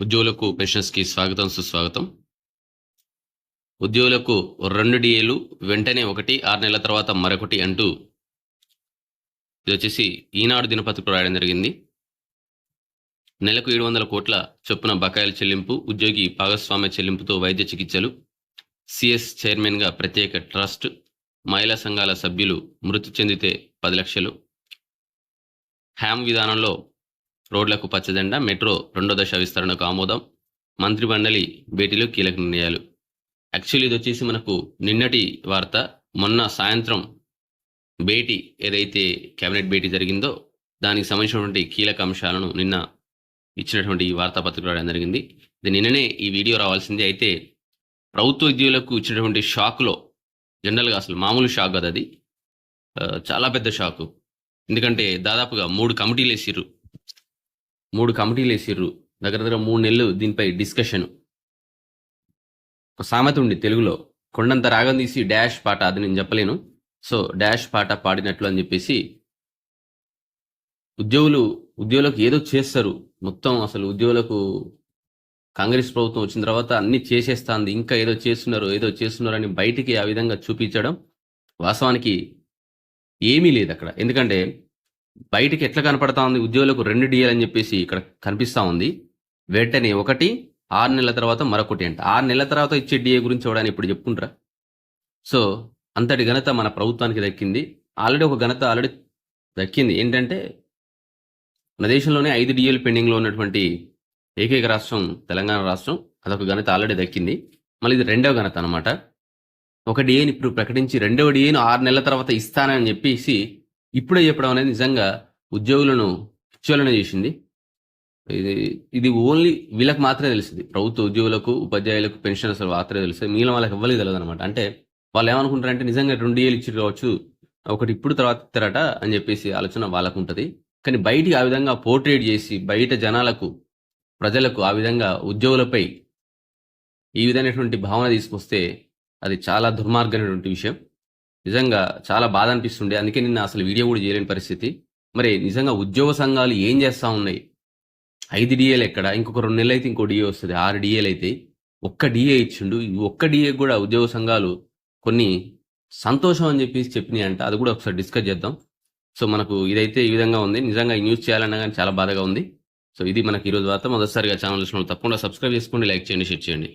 ఉద్యోగులకు పెన్షన్స్కి స్వాగతం సుస్వాగతం. ఉద్యోగులకు రెండు డిఏలు వెంటనే ఒకటి ఆరు నెలల తర్వాత మరొకటి అంటూ ఇది వచ్చేసి ఈనాడు దినపత్రిక రాయడం జరిగింది. నెలకు ఏడు వందల కోట్ల చొప్పున బకాయిల చెల్లింపు ఉద్యోగి భాగస్వామ్య చెల్లింపుతో వైద్య చికిత్సలు సిఎస్ చైర్మన్గా ప్రత్యేక ట్రస్ట్ మహిళా సంఘాల సభ్యులు మృతి చెందితే పది లక్షలు. హ్యామ్ విధానంలో రోడ్లకు పచ్చజెండా మెట్రో రెండో దశ విస్తరణకు ఆమోదం మంత్రి మండలి భేటీలో కీలక నిర్ణయాలు. యాక్చువల్లీ ఇది వచ్చేసి మనకు నిన్నటి వార్త మొన్న సాయంత్రం భేటీ ఏదైతే కేబినెట్ భేటీ జరిగిందో దానికి సంబంధించినటువంటి కీలక అంశాలను నిన్న ఇచ్చినటువంటి ఈ వార్తాపత్రిక రావడం జరిగింది. ఇది నిన్ననే ఈ వీడియో రావాల్సింది. అయితే ప్రభుత్వ ఉద్యోగులకు ఇచ్చినటువంటి షాక్లో జనరల్గా అసలు మామూలు షాక్ కదా అది. చాలా పెద్ద షాకు. ఎందుకంటే దాదాపుగా మూడు కమిటీలు వేసిర్రు. మూడు కమిటీలు వేసిర్రు. దగ్గర దగ్గర మూడు నెలలు దీనిపై డిస్కషన్ ఒక సామెత ఉండి తెలుగులో. కొండంత రాగం తీసి డాష్ పాట అది నేను చెప్పలేను. సో డాష్ పాట పాడినట్లు అని చెప్పేసి ఉద్యోగులు ఉద్యోగులకు ఏదో చేస్తారు. మొత్తం అసలు ఉద్యోగులకు కాంగ్రెస్ ప్రభుత్వం వచ్చిన తర్వాత అన్ని చేసేస్తాంది. ఇంకా ఏదో చేస్తున్నారు ఏదో చేస్తున్నారు అని బయటికి ఆ విధంగా చూపించడం వాస్తవానికి ఏమీ లేదు అక్కడ. ఎందుకంటే బయటికి ఎట్లా కనపడతా ఉంది? ఉద్యోగులకు రెండు డిఎల్ అని చెప్పేసి ఇక్కడ కనిపిస్తూ ఉంది. వెంటనే ఒకటి ఆరు నెలల తర్వాత మరొకటి అంట. ఆరు నెలల తర్వాత ఇచ్చే డిఏ గురించి చూడడానికి ఇప్పుడు చెప్పుకుంటారా? సో అంతటి ఘనత మన ప్రభుత్వానికి దక్కింది. ఆల్రెడీ ఒక ఘనత ఆల్రెడీ దక్కింది. ఏంటంటే మన దేశంలోనే ఐదు డిఏలు పెండింగ్లో ఉన్నటువంటి ఏకైక రాష్ట్రం తెలంగాణ రాష్ట్రం. అదొక ఘనత ఆల్రెడీ దక్కింది. మళ్ళీ ఇది రెండవ ఘనత అనమాట ఒక డిఏని ఇప్పుడు ప్రకటించి రెండవ డిఏను ఆరు నెలల తర్వాత ఇస్తానని చెప్పేసి ఇప్పుడే చెప్పడం అనేది నిజంగా ఉద్యోగులను పిచ్చోళ్ళనే చేసింది. ఇది ఇది ఓన్లీ వీళ్ళకి మాత్రమే తెలిసింది ప్రభుత్వ ఉద్యోగులకు ఉపాధ్యాయులకు పెన్షన్ అసలు మాత్రమే తెలుస్తుంది. మిగిలిన వాళ్ళకి ఎవ్వరికి తెలియదు అనమాట అంటే వాళ్ళు ఏమనుకుంటారంటే నిజంగా రెండు ఏళ్ళు ఇచ్చి కావచ్చు ఒకటి ఇప్పుడు తర్వాత ఇస్తారట అని చెప్పేసి ఆలోచన వాళ్ళకు ఉంటుంది కానీ బయటికి ఆ విధంగా పోర్ట్రేట్ చేసి బయట జనాలకు ప్రజలకు ఆ విధంగా ఉద్యోగులపై ఈ విధమైనటువంటి భావన తీసుకొస్తే అది చాలా దుర్మార్గమైనటువంటి విషయం. నిజంగా చాలా బాధ అనిపిస్తుండే. అందుకే నిన్న అసలు వీడియో కూడా చేయలేని పరిస్థితి. మరి నిజంగా ఉద్యోగ సంఘాలు ఏం చేస్తా ఉన్నాయి? ఐదు డిఏలు ఎక్కడ? ఇంకొక రెండు నెలలు అయితే ఇంకో డిఏ వస్తుంది. ఆరు డిఏలు అయితే ఒక్క డిఏ ఇచ్చిండు. ఈ ఒక్క డిఏ కూడా ఉద్యోగ సంఘాలు కొన్ని సంతోషం అని చెప్పేసి చెప్పినాయి అంట అది కూడా ఒకసారి డిస్కస్ చేద్దాం. సో మనకు ఇదైతే ఈ విధంగా ఉంది. నిజంగా ఈ న్యూస్ చేయాలన్నా కానీ చాలా బాధగా ఉంది. సో ఇది మనకి ఈరోజు వార్త. మొదటిసారిగా ఛానల్ చూసిన తప్పకుండా సబ్స్క్రైబ్ చేసుకోండి లైక్ చేయండి షేర్ చేయండి.